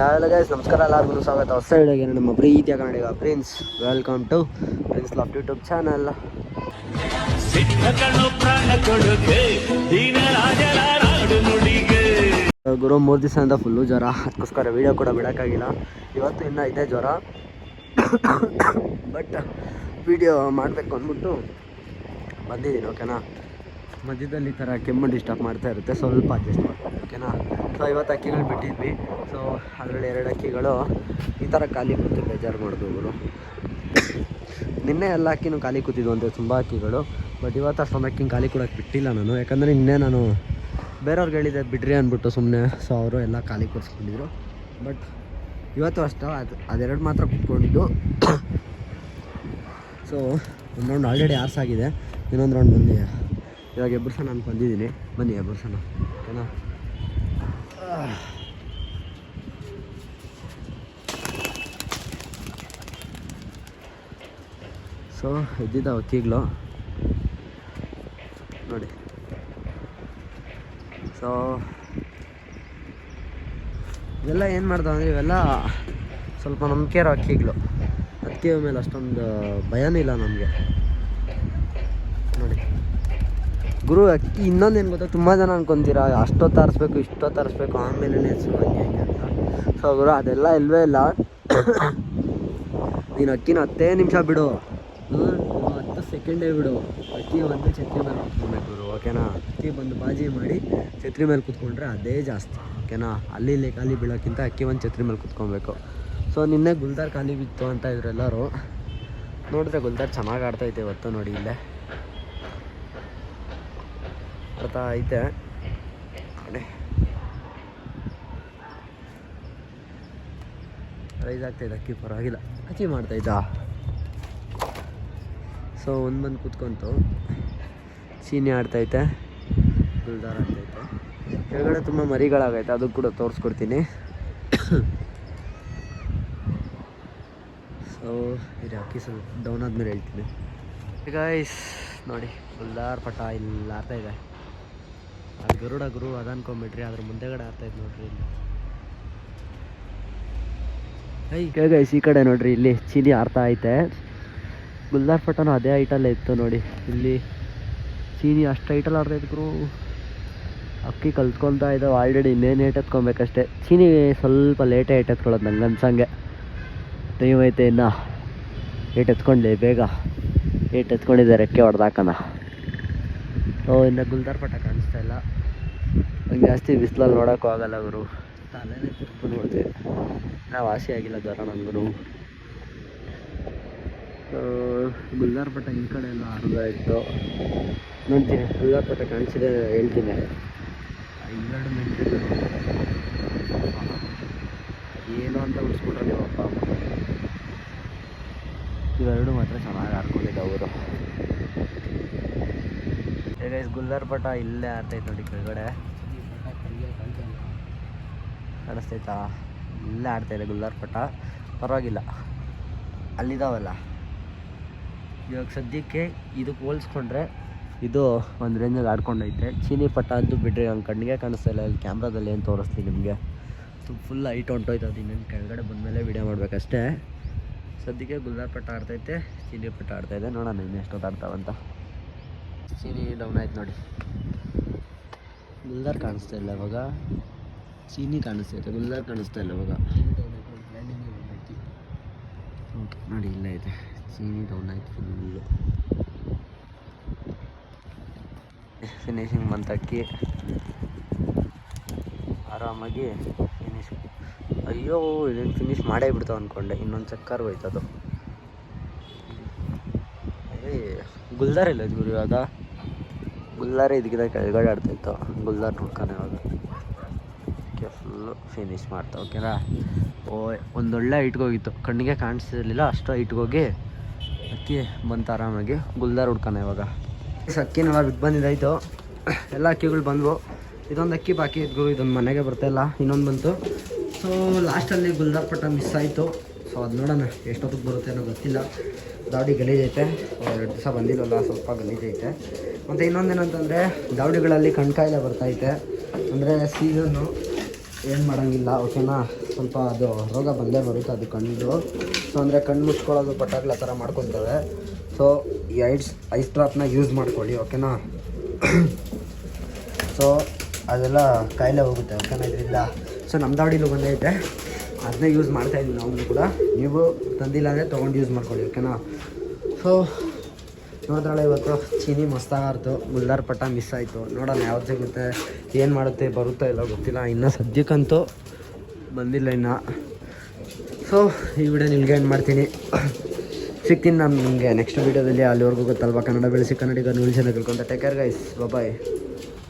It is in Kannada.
ಯಾವೆಲ್ಲ ಗೈಸ್ ನಮಸ್ಕಾರ ಎಲ್ಲರಿಗೂ ಸ್ವಾಗತ. ಹೊಸ ಹೇಳಿಗೆ ನಮ್ಮ ಪ್ರೀತಿಯ Kannadiga prince welcome to prince laugh YouTube channel ಗುರು ಮೂರು ದಿವಸದಿಂದ ಫುಲ್ಲು ಜ್ವರ. ಅದಕ್ಕೋಸ್ಕರ ವಿಡಿಯೋ ಕೂಡ ಬಿಡೋಕ್ಕಾಗಿಲ್ಲ. ಇವತ್ತು ಇನ್ನೂ ಇದೆ ಜ್ವರ. ಬಟ್ ವಿಡಿಯೋ ಮಾಡಬೇಕು ಅಂದ್ಬಿಟ್ಟು ಬಂದಿದ್ದೀನಿ ಓಕೆನಾ ಮಧ್ಯದಲ್ಲಿ ಈ ಥರ ಕೆಮ್ಮು ಡಿಸ್ಟರ್ಬ್ ಮಾಡ್ತಾ ಇರುತ್ತೆ. ಸ್ವಲ್ಪ ಅಡ್ಜಸ್ಟ್ ಓಕೆನಾ ಸೊ ಇವತ್ತು ಅಕ್ಕಿಗಳು ಬಿಟ್ಟಿದ್ವಿ. ಸೊ ಅದರಲ್ಲಿ ಎರಡು ಅಕ್ಕಿಗಳು ಈ ಥರ ಖಾಲಿ ಕೂತು ಬೇಜಾರು ಮಾಡಿದ್ವು ಗುರು ನಿನ್ನೆ ಎಲ್ಲ ಅಕ್ಕಿನೂ ಖಾಲಿ ಕೂತಿದ್ವು ಅಂತೆ ತುಂಬ ಅಕ್ಕಿಗಳು. ಬಟ್ ಇವತ್ತು ಅಷ್ಟೊಂದು ಅಕ್ಕಿನ ಖಾಲಿ ಕೊಡೋಕೆ ಬಿಟ್ಟಿಲ್ಲ ನಾನು. ಯಾಕಂದರೆ ನಿನ್ನೆ ನಾನು ಬೇರೆಯವ್ರಿಗೆ ಹೇಳಿದ್ದೆ ಬಿಡ್ರಿ ಅಂದ್ಬಿಟ್ಟು ಸುಮ್ಮನೆ ಸೊ ಅವರು ಎಲ್ಲ ಖಾಲಿ ಕೊಡಿಸ್ಕೊಂಡಿದ್ರು ಬಟ್ ಇವತ್ತು ಅಷ್ಟು, ಅದು, ಅದೆರಡು ಮಾತ್ರ ಕೂತ್ಕೊಂಡಿದ್ದು. ಸೊ ಒಂದು ರೌಂಡ್ ಆಲ್ರೆಡಿ ಆರ್ಸಾಗಿದೆ ಇನ್ನೊಂದು ರೌಂಡ್ ಬಂದಿದೆ. ಇವಾಗ ಎಬ್ಬರ್ಸೋಣ ಅಂತ ಬಂದಿದ್ದೀನಿ. ಬನ್ನಿ ಎಬ್ಬರ್ಸೋಣ ಓಕೆನಾ? ಸೊ ಇದ್ದಿದ್ದ ಅಕ್ಕಿಗಳು ನೋಡಿ. ಸೊ ಇವೆಲ್ಲ ಏನು ಮಾಡ್ತಾವೆ ಅಂದರೆ ಇವೆಲ್ಲ ಸ್ವಲ್ಪ ನಂಬಿಕೆ ಇರೋ ಅಕ್ಕಿಗಳು ಅದಕ್ಕೆ ಮೇಲೆ ಅಷ್ಟೊಂದು ಭಯನೂ ಇಲ್ಲ ನಮಗೆ. ನೋಡಿ. ಗುರು, ಅಕ್ಕಿ ಇನ್ನೊಂದೇನು ಗೊತ್ತಾ? ತುಂಬ ಜನ ಅನ್ಕೊಂತೀರಾ, ಅಷ್ಟೊತ್ತು ತರಿಸ್ಬೇಕು, ಇಷ್ಟೊತ್ತು ತರಿಸ್ಬೇಕು ಆಮೇಲೆ ನೆನೆಸು ಹಂಗೆ ಅಂತ. ಸೊ ಗುರು, ಅದೆಲ್ಲ ಇಲ್ವೇ ಇಲ್ಲ. ನೀನು ಅಕ್ಕಿನ ಹತ್ತೇ ನಿಮಿಷ ಬಿಡು. ಹತ್ತು ಸೆಕೆಂಡೇ ಬಿಡು. ಅಕ್ಕಿ ಬಂದು ಛತ್ರಿ ಮೇಲೆ ಕುತ್ಕೊಬೇಕು ಗುರು ಓಕೆನಾ ಅಕ್ಕಿ ಬಂದು ಬಾಜಿ ಮಾಡಿ ಛತ್ರಿ ಮೇಲೆ ಕುತ್ಕೊಂಡ್ರೆ ಅದೇ ಜಾಸ್ತಿ ಓಕೆನಾ ಅಲ್ಲಿ ಇಲ್ಲಿ ಖಾಲಿ ಬೀಳೋಕ್ಕಿಂತ ಅಕ್ಕಿ ಒಂದು ಛತ್ರಿ ಮೇಲೆ ಕುತ್ಕೊಬೇಕು. ಸೊ ನಿನ್ನೆ ಗುಲ್ದಾರ್ ಖಾಲಿ ಬಿತ್ತು ಅಂತ ಇದ್ರು ಎಲ್ಲರೂ. ನೋಡಿದ್ರೆ ಗುಲ್ದಾರ್ ಚೆನ್ನಾಗಿ ಆಡ್ತೈತೆ ಇವತ್ತು ನೋಡಿ ಇಲ್ಲೇ. ಆಡ್ತಾ ಐತೆ. ರೈಸ್ ಆಗ್ತಾಯಿದೆ ಅಕ್ಕಿ ಪರವಾಗಿಲ್ಲ. ಅಕ್ಕಿ ಮಾಡ್ತಾಯಿದ್ದ ಸೊ ಒಂದು ಬಂದು ಕೂತ್ಕೊಂತು. ಚೀನಿ ಆಡ್ತೈತೆ ಗುಲ್ದಾರ್ ಆಡ್ತೈತೆ ಕೆಳಗಡೆ ತುಂಬ ಮರಿಗಳಾಗೈತೆ ಅದು ಕೂಡ ತೋರಿಸ್ಕೊಡ್ತೀನಿ. ಸೊ ಇದು ಅಕ್ಕಿ ಸ್ವಲ್ಪ ಡೌನ್ ಆದ್ಮೇಲೆ ಹೇಳ್ತೀನಿ. ಗಾಯ್ಸ್ ನೋಡಿ, ಗುಲ್ದಾರ್ ಪಟ ಇಲ್ಲ ಆಡ್ತಾ ಇದೆ. ಅದು ಗರುಡ ಗುರು ಅದು ಅನ್ಕೊಂಬಿಟ್ರಿ ಅದ್ರ ಮುಂದೆಗಡೆ ಆಡ್ತಾ ಇದೆ ನೋಡ್ರಿ ಇಲ್ಲಿ. ಗೈಸ್ ಈ ಕಡೆ ನೋಡ್ರಿ, ಇಲ್ಲಿ ಚೀನಿ ಆಡ್ತಾ ಐತೆ. ಗುಲ್ದಾರ್ ಪಟನು ಅದೇ ಐಟಲ್ಲೇ ಇತ್ತು ನೋಡಿ. ಇಲ್ಲಿ ಚೀನಿ ಅಷ್ಟು ಐಟಲ್ ಆಡ್ತಾ ಇದ್ರು ಅಕ್ಕಿ ಕಲ್ತ್ಕೊತಾ ಇದ್ದಾವೆ ಆಲ್ರೆಡಿ ಇನ್ನೇನು ಏಟ್ ಎತ್ಕೊಬೇಕಷ್ಟೇ. ಚೀನಿ ಸ್ವಲ್ಪ ಲೇಟೇ ಏಟ್ ಎತ್ಕೊಳ್ಳೋದು ನಂಗೆ ಅನ್ಸಂಗೆ. ಟೈಮ್ ಐತೆ ಇನ್ನು ಏಟ್ ಎತ್ಕೊಂಡ್ಲಿ ಬೇಗ. ಏಟ್ ಎತ್ಕೊಂಡಿದ್ದೆ ರೆಕ್ಕೆ ಹೊಡೆದಾಕನ. ಓ ಇನ್ನು ಗುಲ್ದಾರ್ ಪಟ ಕಾಣಿಸ್ತಾ ಇಲ್ಲ. ನಂಗೆ ಜಾಸ್ತಿ ಬಿಸಿಲಲ್ಲಿ ನೋಡೋಕ್ಕೂ ಆಗಲ್ಲ ಗುರು. ತಲೆನೇ ತಿರ್ಕೊಂಡು ನೋಡಿದೆ ನಾವು ವಾಸಿ ಆಗಿಲ್ಲ ಜ್ವರ ನನಗೂ ಗುಲ್ದಾರ್ ಪಟ ಈ ಕಡೆ ಎಲ್ಲ ಅರ್ಧ ಇತ್ತು ನೋಡ್ತೀನಿ ಗುಲ್ದಾರ್ ಪಟ ಕಾಣಿಸಿದೆ ಹೇಳ್ತೀನಿ. ಇನ್ನೆರಡು ಮಿನಿಟ್ ಏನು ಅಂತ ಉಳಿಸ್ಬಿಟ್ರೆ ನೀವಪ್ಪ ಇವೆರಡು ಮಾತ್ರ ಚೆನ್ನಾಗಿ ಆಡ್ಕೊಂಡಿದ್ದೆ ಅವರು ಈಗ ಗುಲ್ದಾರ್ ಪಟ ಇಲ್ಲೇ ಆಡ್ತೈತೆ ನೋಡಿ ಕೆಳಗಡೆ. ಕಾಣಿಸ್ತೈತಾ ಇಲ್ಲೇ ಆಡ್ತಾಯಿದೆ ಗುಲ್ದಾರ್ ಪಟ. ಪರವಾಗಿಲ್ಲ. ಅಲ್ಲಿದಾವಲ್ಲ. ಇವಾಗ ಸದ್ಯಕ್ಕೆ ಇದಕ್ಕೆ ಹೋಲಿಸ್ಕೊಂಡ್ರೆ ಇದು ಒಂದು ರೇಂಜಲ್ಲಿ ಆಡ್ಕೊಂಡೈತೆ ಚೀನಿ ಪಟ ಅಂತೂ ಬಿಡ್ರಿ ಹಂಗೆ ಕಣ್ಣಿಗೆ ಕಾಣಿಸ್ತಾ ಇಲ್ಲ. ಅಲ್ಲಿ ಕ್ಯಾಮ್ರಾದಲ್ಲಿ ಏನು ತೋರಿಸ್ತೀನಿ ನಿಮಗೆ? ಫುಲ್ ಹೈಟ್ ಹೊಂಟೋಯ್ತು. ಅದು ಇನ್ನೇನು ಕೆಳಗಡೆ ಬಂದಮೇಲೆ ವಿಡಿಯೋ ಮಾಡಬೇಕಷ್ಟೇ. ಸದ್ಯಕ್ಕೆ ಗುಲ್ದಾರ್ ಪಟ್ಟ ಆಡ್ತೈತೆ ಚೀನಿ ಪಟ್ಟ ಆಡ್ತಾಯಿದೆ ನೋಡೋಣ ಇನ್ನೆಷ್ಟೊತ್ತು ಆಡ್ತಾವಂತ ಚೀನಿ ಡೌನ್ ಆಯ್ತು ನೋಡಿ. ಗುಲ್ದಾರ್ ಕಾಣಿಸ್ತಾ ಇಲ್ಲ ಇವಾಗ. ಸೀನಿ ಕಾಣಿಸ್ತಾ ಇದೆ, ಗುಲ್ದಾರ್ ಕಾಣಿಸ್ತಾ ಇಲ್ಲ ಇವಾಗ. ಓಕೆ, ನೋಡಿ, ಇಲ್ಲ ಇದೆ. ಸೀನಿ ಡೌನ್ ಆಯ್ತು ಫುಲ್ಲು ಫಿನಿಶಿಂಗ್ ಬಂತಕ್ಕಿ. ಆರಾಮಾಗಿ ಫಿನಿಶ್ ಅಯ್ಯೋ ಇದನ್ನು ಫಿನಿಶ್ ಮಾಡೇ ಬಿಡ್ತಾವೆ ಅಂದ್ಕೊಂಡೆ ಇನ್ನೊಂದು ಚಕ್ಕರ್ ಹೋಯ್ತದು ಏ ಗುಲ್ದಾರ್ ಇಲ್ಲ ಗುರು ಇವಾಗ. ಗುಲ್ದಾರ ಇದಕ್ಕಿಂತ ಕೆಳಗಡೆ ಆಡ್ತಾಯಿತ್ತು ಗುಲ್ದಾರ್ ನೋಡ್ಕೊಂಡು ಇವಾಗ. ಓಕೆ ಫುಲ್ಲು ಫಿನಿಶ್ ಮಾಡ್ತಾ ಓಕೆನಾ ಓ ಒಂದೊಳ್ಳೆ ಇಟ್ಕೋಗಿತ್ತು ಕಣ್ಣಿಗೆ ಕಾಣಿಸ್ತಿರ್ಲಿಲ್ಲ, ಅಷ್ಟು ಇಟ್ಕೋಗಿ ಅಕ್ಕಿ ಬಂತು ಆರಾಮಾಗಿ. ಗುಲ್ದಾರ್ ಹುಡ್ಕಾನೆ ಇವಾಗ. ಅಕ್ಕಿನೆಲ್ಲ ಬಿಟ್ಟು ಬಂದಿದ್ದಾಯ್ತು. ಎಲ್ಲ ಅಕ್ಕಿಗಳು ಬಂದವು. ಇದೊಂದು ಅಕ್ಕಿ ಬಾಕಿ ಇದ್ವು ಇದೊಂದು ಮನೆಗೆ ಬರ್ತಾಯಿಲ್ಲ ಇನ್ನೊಂದು ಬಂತು. ಸೊ ಲಾಸ್ಟಲ್ಲಿ ಗುಲ್ದಾರ್ ಪಟ್ಟ ಮಿಸ್ ಆಯಿತು. ಸೊ ಅದು ನೋಡೋಣ ಎಷ್ಟೊತ್ತಿಗೆ ಬರುತ್ತೆ ಅನ್ನೋ ಗೊತ್ತಿಲ್ಲ. ದಾವಡಿ ಗಲೀಜೈತೆ ಎರಡು ದಿವಸ ಬಂದಿಲ್ಲಲ್ಲ, ಸ್ವಲ್ಪ ಗಲೀಜೈತೆ. ಮತ್ತು ಇನ್ನೊಂದೇನಂತಂದರೆ ದಾವಡಿಗಳಲ್ಲಿ ಕಣ್ಕಾಯಿಲೆ ಬರ್ತೈತೆ ಅಂದರೆ ಸೀಸನ್ನು ಏನು ಮಾಡೋಂಗಿಲ್ಲ, ಓಕೆನಾ? ಸ್ವಲ್ಪ ಅದು ರೋಗ ಬಂದೇ ಬರುತ್ತೆ ಅದು ಕಣ್ಣು. ಸೊ ಅಂದರೆ ಕಣ್ಣು ಮುಚ್ಕೊಳ್ಳೋದು, ಪಟಾಕ್ಲ ಥರ ಮಾಡ್ಕೊತೇವೆ ಸೊ ಈ ಐಡ್ಸ್, ಐಸ್ ಡ್ರಾಪ್ನ ಯೂಸ್ ಮಾಡ್ಕೊಳ್ಳಿ, ಓಕೆನಾ? ಸೊ ಅದೆಲ್ಲ ಕಾಯಿಲೆ ಹೋಗುತ್ತೆ, ಓಕೆನಾ, ಇದರಿಂದ? ಸೊ ನಮ್ಮ ದಾವಡಿಲೂ ಬಂದೈತೆ. ಅದನ್ನೇ ಯೂಸ್ ಮಾಡ್ತಾ ಇದ್ದೀವಿ ನಾವು ಕೂಡ. ನೀವು ತಂದಿಲ್ಲ ಅಂದರೆ ತೊಗೊಂಡು ಯೂಸ್ ಮಾಡ್ಕೊಳ್ಳಿ ಓಕೆನಾ ಸೊ ನೋಡಿದ್ರಲ್ಲ ಇವತ್ತು ಚೀನಿ ಮಸ್ತಾಗಾರ್ತು ಗುಲ್ದಾರ್ ಪಟ್ಟ ಮಿಸ್ ಆಯಿತು. ನೋಡೋಣ ಯಾವ್ದು ಸಿಗುತ್ತೆ, ಏನು ಮಾಡುತ್ತೆ, ಬರುತ್ತೋ ಇಲ್ಲ ಗೊತ್ತಿಲ್ಲ, ಇನ್ನು ಸದ್ಯಕ್ಕಂತೂ ಬಂದಿಲ್ಲ ಇನ್ನು. ಸೊ ಈ ವಿಡಿಯೋ ನಿಮಗೆ ಏನು ಮಾಡ್ತೀನಿ. ಸಿಗ್ತೀನಿ ನಾನು ನಿಮಗೆ ನೆಕ್ಸ್ಟ್ ವೀಡಿಯೋದಲ್ಲಿ ಅಲ್ಲಿವರೆಗೂ ಗೊತ್ತಲ್ವಾ, ಕನ್ನಡ ಬೆಳೆಸಿ ಕನ್ನಡಿಗ ನುಳಿಸನ್ನ ತಿಳ್ಕೊಂಡೆ ಟೇಕ್ ಕೇರ್ ಗೈಸ್ ಬಾಯ್